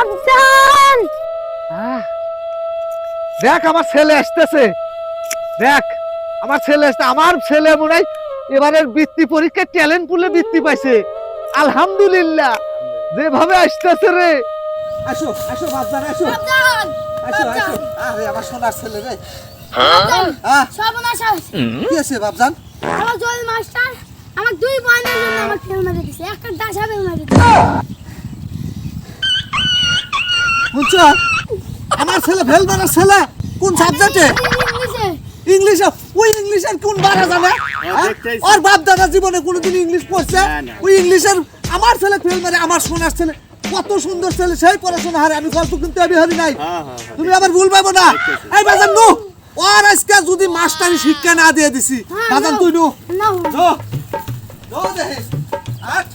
আফজাল দেখ আমার ছেলে আসতেছে। দেখ আমার ছেলে আসতে আমার ছেলে মনে হয় এবারের বৃত্তি পরীক্ষায় ট্যালেন্ট পুলে বৃত্তি পাইছে। আলহামদুলিল্লাহ। যেভাবে আসতেছে রে। আসো আসো বাবজান আসো। আসো আসো। আরে আমার সোনার ছেলে রে। হ্যাঁ? সর্বনাশ আমার মাস্টার আমার দুই বয়নের জন্য আমার ফেল মেরে একটা দাসা ফেল মেরে বুঝছ? আমার ছেলে ফেল মারার ছেলে কোন সাবজেক্টে? ইংলিশে। ইংলিশে ওই ইংলিশের কোন বারা জানে? হ্যাঁ? ওর বাপ দাদা জীবনে কোনোদিন ইংলিশ পড়ছে। ওই ইংলিশের আমার ছেলে ফেল মারে আমার সোনার ছেলে। কত সুন্দর ছেলে সেই পড়াশোনা হারে। আমি গল্প কিন্তু আমি হারি নাই। হ্যাঁ, হ্যাঁ। তুমি আবার ভুল পাবো না। এই বাজান নু। ওর আজকে যদি মাস্টারি শিক্ষা না দিয়ে দিছি বাজান নাও। তুই নু। নো। আট।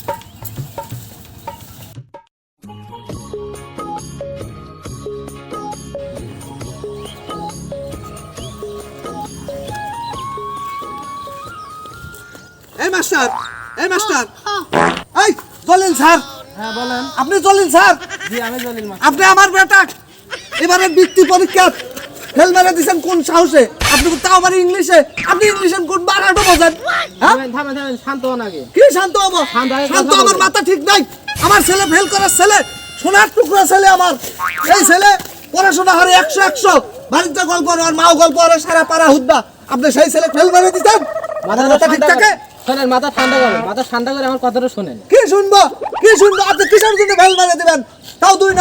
এই মাস্টার এই মাস্টার। এই জলিল স্যার। হ্যাঁ বলেন। আপনি জলিল স্যার? জি আমি জলিল আপনি আমার বেটা। এবারে বৃত্তি পরীক্ষা ফেল মেরে কোন সাহসে? আপনি তাও আবার ইংলিশে। আপনি ইংলিশে কোন বারাটো বোঝেন? হ্যাঁ? থামেন থামেন থামেন শান্ত হন আগে। কি শান্ত হব? শান্ত আমার মাথা ঠিক নাই। আমার ছেলে ফেল করার ছেলে সোনার টুকরা ছেলে আমার। এই ছেলে পড়াশোনা হারে একশো একশো। বাড়িতে গল্প আর মাও গল্প আর সারা পাড়া হুদ্দা আপনি সেই ছেলে ফেল মেরে দিতেন? মাথার মাথা ঠিক থাকে? শোনেন মাথা ঠান্ডা করেন মাথা ঠান্ডা করে আমার কথাটা শোনেন। কি শুনব? কি শুনব? আপনি কিসের জন্য দিবেন? তাও দুই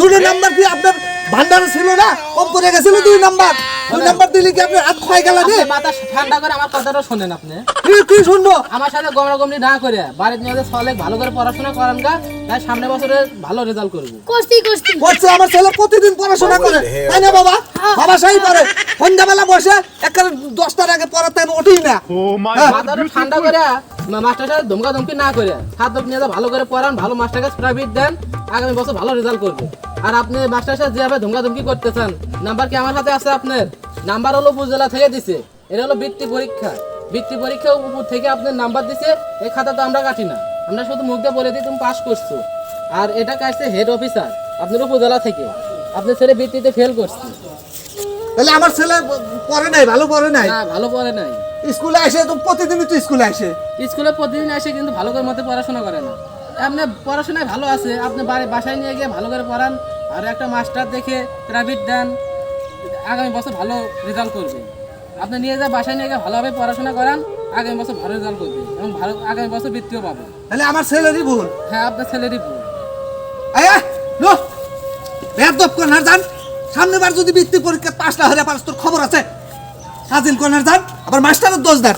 দুই নাম্বার কি আপনার ভান্ডারে ছিল না? কম গেছিল দুই নাম্বার দুই নাম্বার দিলে কি আপনার হাত খাই গেল আপনি মাথা ঠান্ডা করে আমার কথাটা শোনেন আপনি। কি কি শুনব? আমার সাথে গমরাগমনি না করে বাড়িতে নিয়ে সলে ভালো করে পড়াশোনা করান গা তাই সামনে বছরে ভালো রেজাল্ট করব। কস্তি কস্তি করছে আমার ছেলে প্রতিদিন পড়াশোনা করে। তাই না বাবা? বাবা সেই করে সন্ধ্যাবেলা বসে একেবারে দশটার আগে পড়াতে না। হ্যাঁ। ঠান্ডা করে মাস্টার সাথে ধমকা ধমকি না করে ছাত্র নিয়ে ভালো করে পড়ান ভালো মাস্টার কাছে প্রাইভেট দেন আগামী বছর ভালো রেজাল্ট করবে। আর আপনি মাস্টার সাথে যেভাবে ধমকা ধমকি করতেছেন নাম্বার কি আমার হাতে আছে আপনার? নাম্বার হলো উপজেলা থেকে দিছে এটা হলো বৃত্তি পরীক্ষা। বৃত্তি পরীক্ষা উপর থেকে আপনার নাম্বার দিছে এই খাতা তো আমরা কাটি না। আমরা শুধু মুখ দিয়ে বলে দিই তুমি পাস করছ। আর এটা কাটছে হেড অফিসার আপনার উপজেলা থেকে। আপনার ছেলে বৃত্তিতে ফেল করছে তাহলে আমার ছেলে পড়ে নাই ভালো পড়ে নাই? না ভালো পড়ে নাই। স্কুলে আসে তো প্রতিদিনই তো স্কুলে আসে। স্কুলে প্রতিদিন আসে কিন্তু ভালো করে মতো পড়াশোনা করে না। আপনি পড়াশোনায় ভালো আছে আপনি বাড়ি বাসায় নিয়ে গিয়ে ভালো করে পড়ান আর একটা মাস্টার দেখে প্রাইভেট দেন আগামী বছর ভালো রেজাল্ট করবে। আপনি নিয়ে যা বাসায় নিয়ে গিয়ে ভালোভাবে পড়াশোনা করান আগামী বছর ভালো রেজাল্ট করবে এবং ভালো আগামী বছর বৃত্তিও পাবে। তাহলে আমার ছেলেরই ভুল। হ্যাঁ আপনার ছেলেরই ভুল। আয়া নো বেদব কর্নার যান সামনে বার যদি বৃত্তি পরীক্ষা পাশ না হলে পারস তোর খবর আছে। কাজিল কর্নার যান, আবার মাস্টারের দোষ দেন।